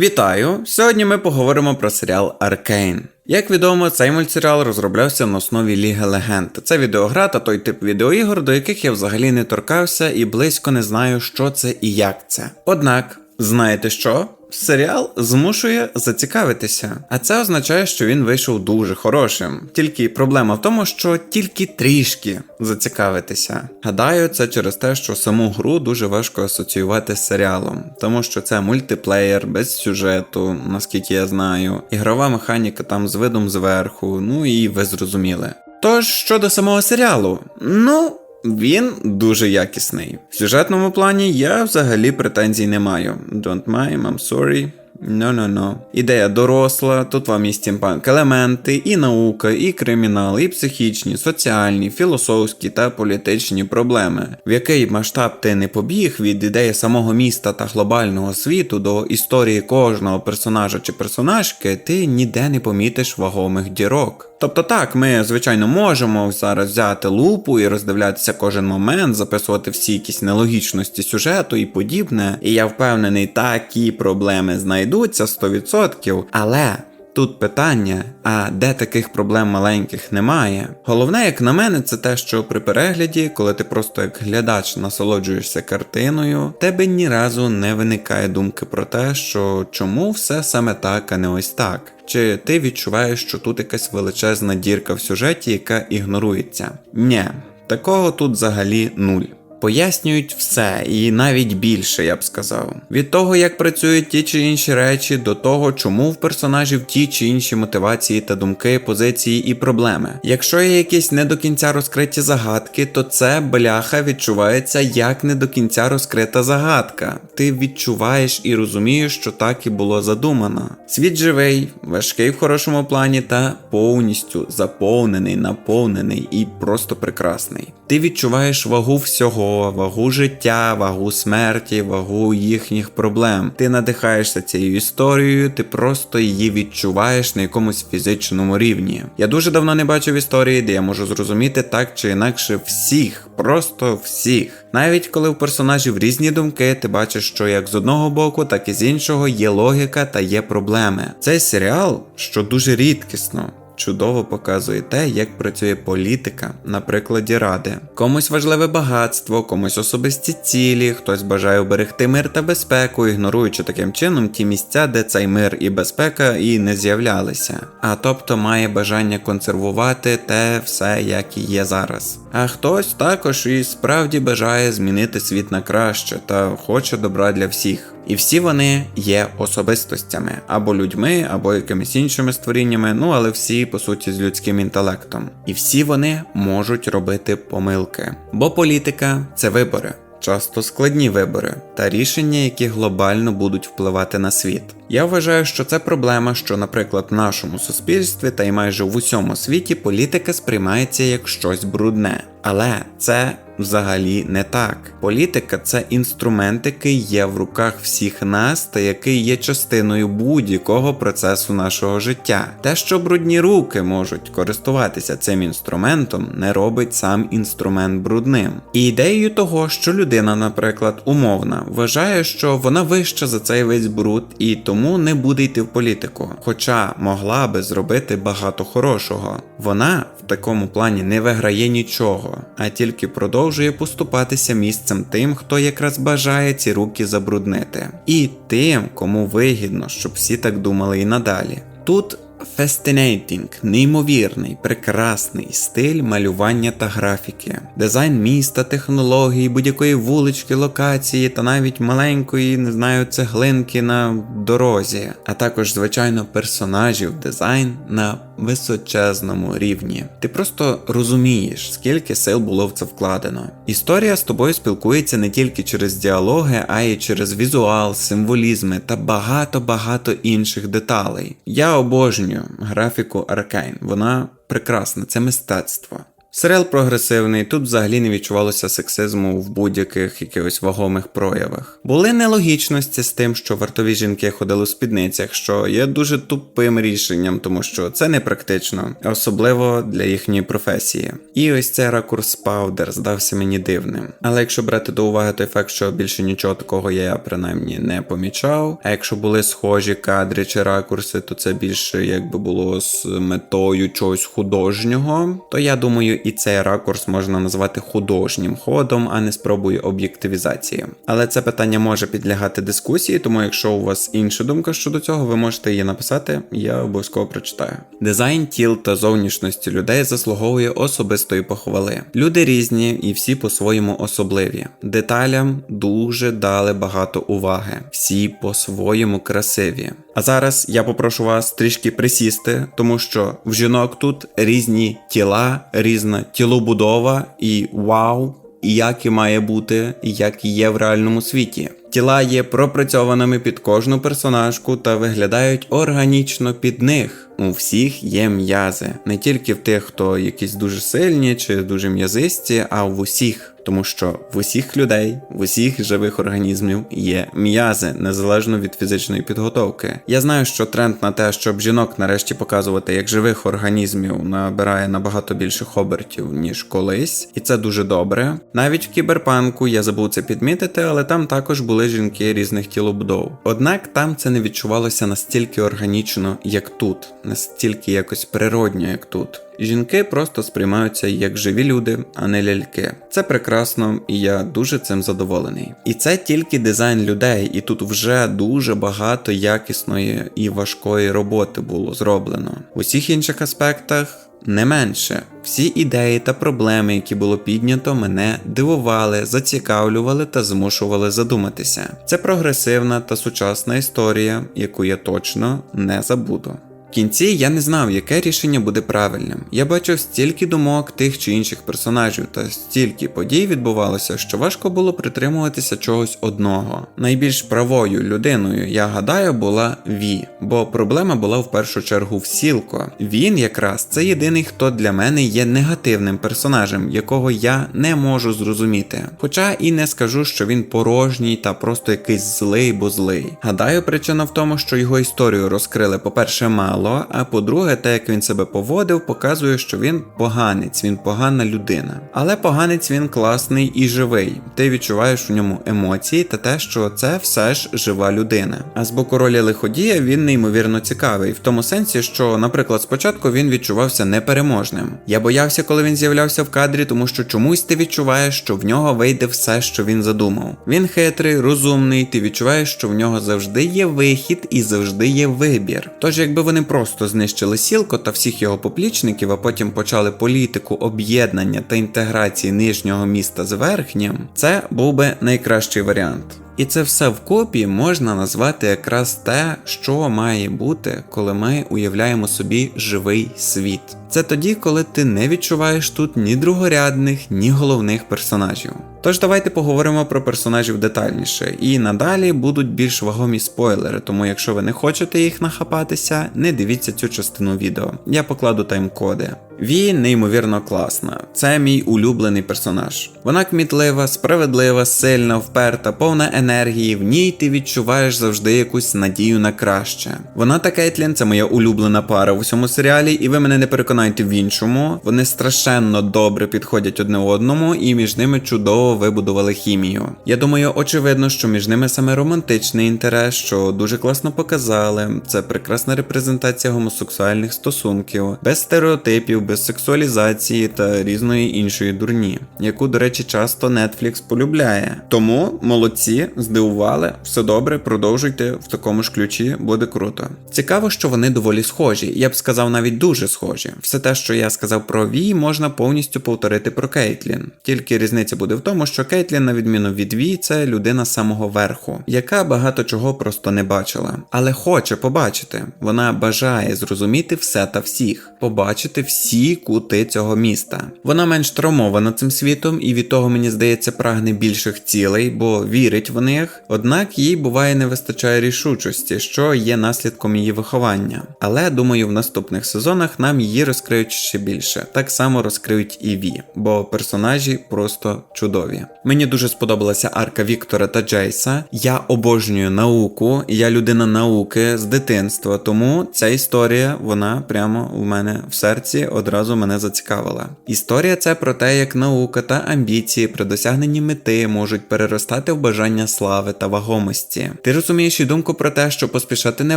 Вітаю! Сьогодні ми поговоримо про серіал Аркейн. Як відомо, цей мультсеріал розроблявся на основі Ліги Легенд. Це відеогра та той тип відеоігор, до яких я взагалі не торкався і близько не знаю, що це і як це. Однак, знаєте що? Серіал змушує зацікавитися, а це означає, що він вийшов дуже хорошим. Тільки проблема в тому, що тільки трішки зацікавитися. Гадаю, це через те, що саму гру дуже важко асоціювати з серіалом, тому що це мультиплеєр без сюжету, наскільки я знаю, ігрова механіка там з видом зверху, ну і ви зрозуміли. Тож щодо самого серіалу, ну. Він дуже якісний. В сюжетному плані я взагалі претензій не маю. Don't mind, I'm sorry. No, no, no. Ідея доросла, тут вам і стімпанк елементи, і наука, і кримінал, і психічні, соціальні, філософські та політичні проблеми. В який масштаб ти не побіг від ідеї самого міста та глобального світу до історії кожного персонажа чи персонажки, ти ніде не помітиш вагомих дірок. Тобто так, ми, звичайно, можемо зараз взяти лупу і роздивлятися кожен момент, записувати всі якісь нелогічності сюжету і подібне. І я впевнений, такі проблеми знайдуться 100%, але. Тут питання, а де таких проблем маленьких немає. Головне, як на мене, це те, що при перегляді, коли ти просто як глядач насолоджуєшся картиною, тебе ні разу не виникає думки про те, що чому все саме так, а не ось так. Чи ти відчуваєш, що тут якась величезна дірка в сюжеті, яка ігнорується? Ні, такого тут взагалі нуль. Пояснюють все і навіть більше, я б сказав. Від того, як працюють ті чи інші речі, до того, чому в персонажів ті чи інші мотивації та думки, позиції і проблеми. Якщо є якісь не до кінця розкриті загадки, то це бляха відчувається як не до кінця розкрита загадка. Ти відчуваєш і розумієш, що так і було задумано. Світ живий, важкий в хорошому плані та повністю заповнений, наповнений і просто прекрасний. Ти відчуваєш вагу всього, вагу життя, вагу смерті, вагу їхніх проблем. Ти надихаєшся цією історією, ти просто її відчуваєш на якомусь фізичному рівні. Я дуже давно не бачив історії, де я можу зрозуміти так чи інакше всіх, просто всіх. Навіть коли в персонажів різні думки, ти бачиш, що як з одного боку, так і з іншого є логіка та є проблеми. Цей серіал, що дуже рідкісно чудово показує те, як працює політика на прикладі ради. Комусь важливе багатство, комусь особисті цілі, хтось бажає оберегти мир та безпеку, ігноруючи таким чином ті місця, де цей мир і безпека і не з'являлися. А тобто має бажання консервувати те все, як і є зараз. А хтось також і справді бажає змінити світ на краще та хоче добра для всіх. І всі вони є особистостями або людьми, або якимись іншими створіннями, ну але всі по суті з людським інтелектом. І всі вони можуть робити помилки. Бо політика це вибори. Часто складні вибори та рішення, які глобально будуть впливати на світ. Я вважаю, що це проблема, що, наприклад, в нашому суспільстві та й майже в усьому світі політика сприймається як щось брудне. Але це взагалі не так. Політика це інструмент, який є в руках всіх нас та який є частиною будь-якого процесу нашого життя. Те, що брудні руки можуть користуватися цим інструментом, не робить сам інструмент брудним. І ідеєю того, що людина, наприклад, умовна, вважає, що вона вища за цей весь бруд і тому не буде йти в політику, хоча могла би зробити багато хорошого. Вона в такому плані не виграє нічого, а тільки продовжує поступатися місцем тим, хто якраз бажає ці руки забруднити, і тим, кому вигідно, щоб всі так думали і надалі. Тут Fascinating, неймовірний, прекрасний стиль малювання та графіки, дизайн міста, технології, будь-якої вулички, локації та навіть маленької, не знаю, цеглинки на дорозі, а також, звичайно, персонажів дизайн на височезному рівні. Ти просто розумієш, скільки сил було в це вкладено. Історія з тобою спілкується не тільки через діалоги, а й через візуал, символізми та багато-багато інших деталей. Я обожнюю графіку Аркейн, вона прекрасна, це мистецтво. Серіал прогресивний, тут взагалі не відчувалося сексизму в будь-яких якихось вагомих проявах. Були нелогічності з тим, що вартові жінки ходили у спідницях, що є дуже тупим рішенням, тому що це не практично, особливо для їхньої професії. І ось цей ракурс Паудер здався мені дивним. Але якщо брати до уваги той факт, що більше нічого такого я принаймні не помічав. А якщо були схожі кадри чи ракурси, то це більше якби було з метою чогось художнього. То я думаю, і цей ракурс можна назвати художнім ходом, а не спробою об'єктивізації. Але це питання може підлягати дискусії, тому якщо у вас інша думка щодо цього, ви можете її написати, я обов'язково прочитаю. Дизайн тіл та зовнішності людей заслуговує особистої похвали. Люди різні і всі по-своєму особливі. Деталям дуже дали багато уваги, всі по-своєму красиві. А зараз я попрошу вас трішки присісти, тому що в жінок тут різні тіла, різна тілобудова і вау, і як і має бути, як і є в реальному світі. Тіла є пропрацьованими під кожну персонажку та виглядають органічно під них. У всіх є м'язи, не тільки в тих, хто якісь дуже сильні чи дуже м'язисті, а в усіх. Тому що в усіх людей, в усіх живих організмів є м'язи, незалежно від фізичної підготовки. Я знаю, що тренд на те, щоб жінок нарешті показувати як живих організмів, набирає набагато більших обертів, ніж колись, і це дуже добре. Навіть в кіберпанку я забув це підмітити, але там також були жінки різних тілобудов. Однак там це не відчувалося настільки органічно, як тут, настільки якось природньо, як тут. Жінки просто сприймаються як живі люди, а не ляльки. Це прекрасно, і я дуже цим задоволений. І це тільки дизайн людей, і тут вже дуже багато якісної і важкої роботи було зроблено. В усіх інших аспектах. Не менше, всі ідеї та проблеми, які було піднято, мене дивували, зацікавлювали та змушували задуматися. Це прогресивна та сучасна історія, яку я точно не забуду. В кінці я не знав, яке рішення буде правильним. Я бачив стільки думок тих чи інших персонажів та стільки подій відбувалося, що важко було притримуватися чогось одного. Найбільш правою людиною, я гадаю, була Ві, бо проблема була в першу чергу в Сілко. Він якраз це єдиний, хто для мене є негативним персонажем, якого я не можу зрозуміти. Хоча і не скажу, що він порожній та просто якийсь злий, бо злий. Гадаю, причина в тому, що його історію розкрили, по-перше, мало мало. А по-друге, те, як він себе поводив, показує, що він поганець, він погана людина. Але поганець він класний і живий. Ти відчуваєш у ньому емоції та те, що це все ж жива людина. А з боку ролі лиходія він неймовірно цікавий, в тому сенсі, що, наприклад, спочатку він відчувався непереможним. Я боявся, коли він з'являвся в кадрі, тому що чомусь ти відчуваєш, що в нього вийде все, що він задумав. Він хитрий, розумний, ти відчуваєш, що в нього завжди є вихід і завжди є вибір. Тож, якби вони просто знищили сілко та всіх його поплічників, а потім почали політику об'єднання та інтеграції нижнього міста з верхнім, це був би найкращий варіант. І це все вкупі можна назвати якраз те, що має бути, коли ми уявляємо собі живий світ. Це тоді, коли ти не відчуваєш тут ні другорядних, ні головних персонажів. Тож давайте поговоримо про персонажів детальніше, і надалі будуть більш вагомі спойлери, тому якщо ви не хочете їх нахапатися, не дивіться цю частину відео. Я покладу тайм-коди. Ві неймовірно класна. Це мій улюблений персонаж. Вона кмітлива, справедлива, сильна, вперта, повна енергії. В ній ти відчуваєш завжди якусь надію на краще. Вона та Кейтлін це моя улюблена пара в усьому серіалі, і ви мене не переконаєте в іншому. Вони страшенно добре підходять одне одному, і між ними чудово вибудували хімію. Я думаю, очевидно, що між ними саме романтичний інтерес, що дуже класно показали. Це прекрасна репрезентація гомосексуальних стосунків, без стереотипів без сексуалізації та різної іншої дурні, яку, до речі, часто Netflix полюбляє. Тому молодці, здивували, все добре, продовжуйте в такому ж ключі, буде круто. Цікаво, що вони доволі схожі, я б сказав навіть дуже схожі. Все те, що я сказав про Ві, можна повністю повторити про Кейтлін. Тільки різниця буде в тому, що Кейтлін, на відміну від Ві, це людина самого верху, яка багато чого просто не бачила, але хоче побачити. Вона бажає зрозуміти все та всіх, побачити всі всі кути цього міста. Вона менш травмована цим світом і від того, мені здається, прагне більших цілей, бо вірить в них. Однак їй буває не вистачає рішучості, що є наслідком її виховання. Але думаю, в наступних сезонах нам її розкриють ще більше. Так само розкриють і Ві, бо персонажі просто чудові. Мені дуже сподобалася арка Віктора та Джейса. Я обожнюю науку, я людина науки з дитинства, тому ця історія вона прямо у мене в серці одразу мене зацікавила. Історія це про те, як наука та амбіції при досягненні мети можуть переростати в бажання слави та вагомості. Ти розумієш і думку про те, що поспішати не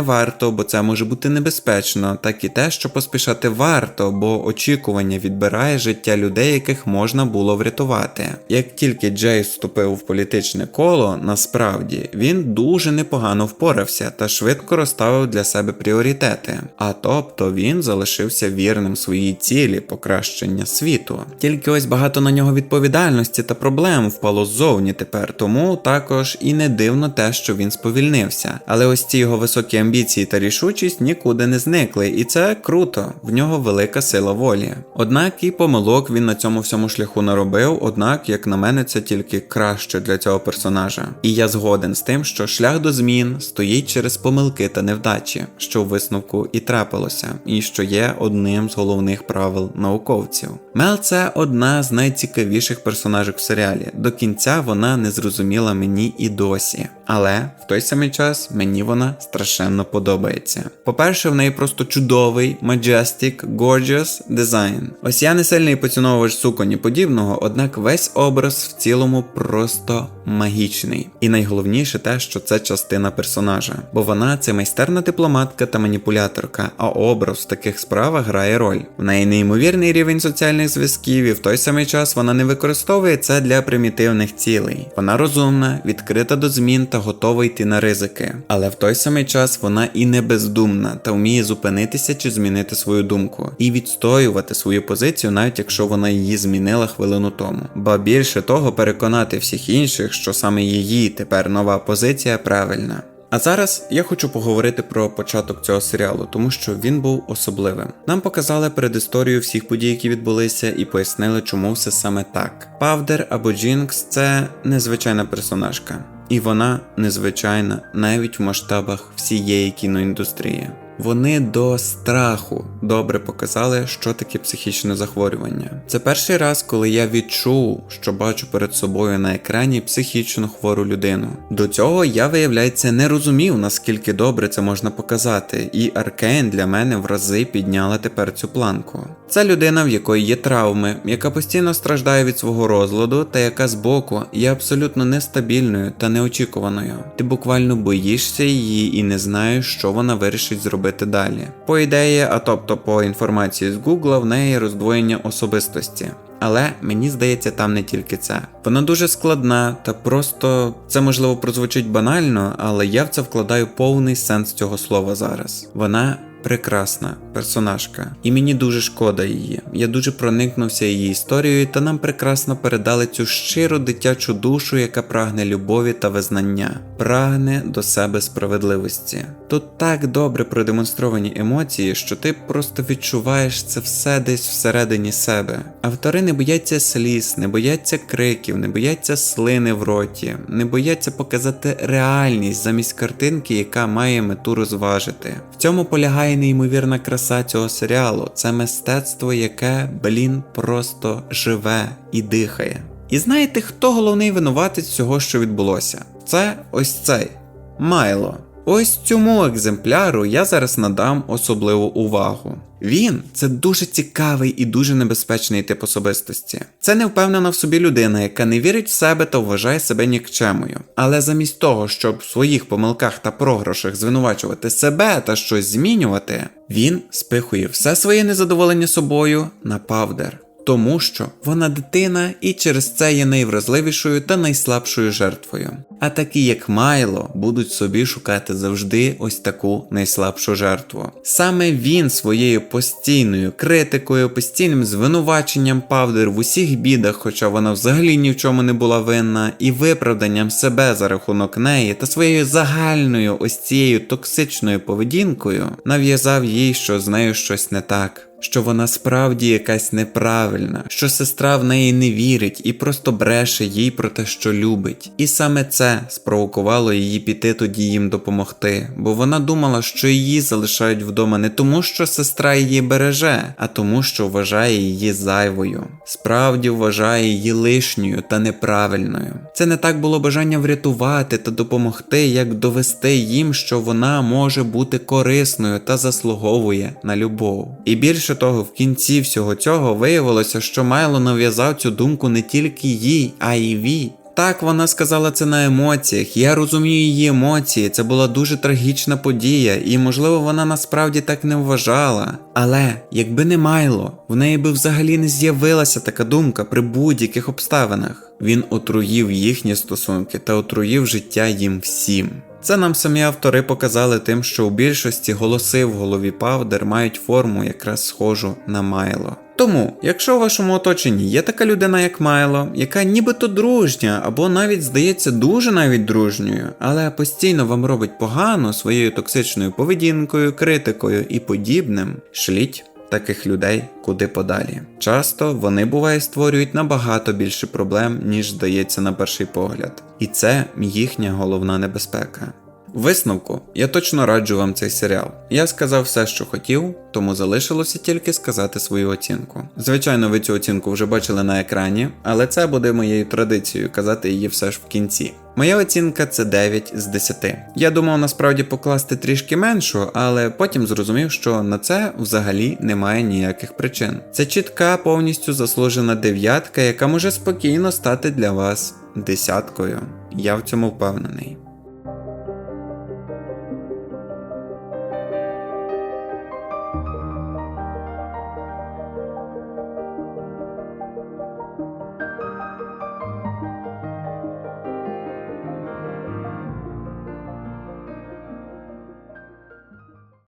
варто, бо це може бути небезпечно, так і те, що поспішати варто, бо очікування відбирає життя людей, яких можна було врятувати. Як тільки Джей вступив в політичне коло, насправді він дуже непогано впорався та швидко розставив для себе пріоритети. А тобто він залишився вірним своїй цілі покращення світу. Тільки ось багато на нього відповідальності та проблем впало ззовні тепер, тому також і не дивно те, що він сповільнився. Але ось ці його високі амбіції та рішучість нікуди не зникли, і це круто, в нього велика сила волі. Однак і помилок він на цьому всьому шляху наробив, однак, як на мене, це тільки краще для цього персонажа. І я згоден з тим, що шлях до змін стоїть через помилки та невдачі, що в висновку і трапилося, і що є одним з головних правил науковців. Мел це одна з найцікавіших персонажок в серіалі. До кінця вона не зрозуміла мені і досі. Але в той самий час мені вона страшенно подобається. По-перше, в неї просто чудовий, majestic, gorgeous дизайн. Ось я не сильний поціновувач суконі подібного, однак весь образ в цілому просто магічний. І найголовніше те, що це частина персонажа, бо вона це майстерна дипломатка та маніпуляторка, а образ в таких справах грає роль. В неї неймовірний рівень соціальних зв'язків, і в той самий час вона не використовує це для примітивних цілей. Вона розумна, відкрита до змін та готова йти на ризики. Але в той самий час вона і не бездумна та вміє зупинитися чи змінити свою думку, і відстоювати свою позицію, навіть якщо вона її змінила хвилину тому. Ба більше того, переконати всіх інших, що саме її тепер нова позиція правильна. А зараз я хочу поговорити про початок цього серіалу, тому що він був особливим. Нам показали передісторію всіх подій, які відбулися, і пояснили, чому все саме так. Павдер або Джінкс це незвичайна персонажка, і вона незвичайна навіть в масштабах всієї кіноіндустрії. Вони до страху добре показали, що таке психічне захворювання. Це перший раз, коли я відчув, що бачу перед собою на екрані психічно хвору людину. До цього я, виявляється, не розумів, наскільки добре це можна показати, і Аркейн для мене в рази підняла тепер цю планку. Це людина, в якої є травми, яка постійно страждає від свого розладу, та яка збоку є абсолютно нестабільною та неочікуваною. Ти буквально боїшся її і не знаєш, що вона вирішить зробити далі. По ідеї, а тобто по інформації з Гугла, в неї роздвоєння особистості. Але мені здається, там не тільки це. Вона дуже складна, та просто це можливо прозвучить банально, але я в це вкладаю повний сенс цього слова зараз. Вона прекрасна персонажка, і мені дуже шкода її. Я дуже проникнувся її історією, та нам прекрасно передали цю щиру дитячу душу, яка прагне любові та визнання, прагне до себе справедливості. Тут так добре продемонстровані емоції, що ти просто відчуваєш це все десь всередині себе. Автори не бояться сліз, не бояться криків, не бояться слини в роті, не бояться показати реальність замість картинки, яка має мету розважити. В цьому полягає неймовірна краса цього серіалу. Це мистецтво, яке, блін, просто живе і дихає. І знаєте, хто головний винуватець всього, що відбулося? Це ось цей Майло. Ось цьому екземпляру я зараз надам особливу увагу. Він це дуже цікавий і дуже небезпечний тип особистості. Це невпевнена в собі людина, яка не вірить в себе та вважає себе нікчемою. Але замість того, щоб в своїх помилках та програшах звинувачувати себе та щось змінювати, він спихує все своє незадоволення собою на павдер. Тому що вона дитина і через це є найвразливішою та найслабшою жертвою. А такі, як Майло, будуть собі шукати завжди ось таку найслабшу жертву. Саме він своєю постійною критикою, постійним звинуваченням Павдер в усіх бідах, хоча вона взагалі ні в чому не була винна, і виправданням себе за рахунок неї та своєю загальною ось цією токсичною поведінкою нав'язав їй, що з нею щось не так що вона справді якась неправильна, що сестра в неї не вірить і просто бреше їй про те, що любить. І саме це спровокувало її піти тоді їм допомогти, бо вона думала, що її залишають вдома не тому, що сестра її береже, а тому, що вважає її зайвою. Справді вважає її лишньою та неправильною. Це не так було бажання врятувати та допомогти, як довести їм, що вона може бути корисною та заслуговує на любов. І більше того, в кінці всього цього виявилося, що Майло нав'язав цю думку не тільки їй, а й Ві. Так, вона сказала це на емоціях. Я розумію її емоції. Це була дуже трагічна подія, і можливо вона насправді так не вважала. Але якби не Майло, в неї би взагалі не з'явилася така думка при будь-яких обставинах. Він отруїв їхні стосунки та отруїв життя їм всім. Це нам самі автори показали тим, що у більшості голоси в голові Павдер мають форму якраз схожу на Майло. Тому, якщо у вашому оточенні є така людина, як Майло, яка нібито дружня, або навіть здається дуже навіть дружньою, але постійно вам робить погано своєю токсичною поведінкою, критикою і подібним, шліть таких людей куди подалі. Часто вони буває створюють набагато більше проблем, ніж здається на перший погляд, і це їхня головна небезпека. Висновку, я точно раджу вам цей серіал. Я сказав все, що хотів, тому залишилося тільки сказати свою оцінку. Звичайно, ви цю оцінку вже бачили на екрані, але це буде моєю традицією казати її все ж в кінці. Моя оцінка це 9 з 10. Я думав насправді покласти трішки меншу, але потім зрозумів, що на це взагалі немає ніяких причин. Це чітка, повністю заслужена дев'ятка, яка може спокійно стати для вас десяткою. Я в цьому впевнений.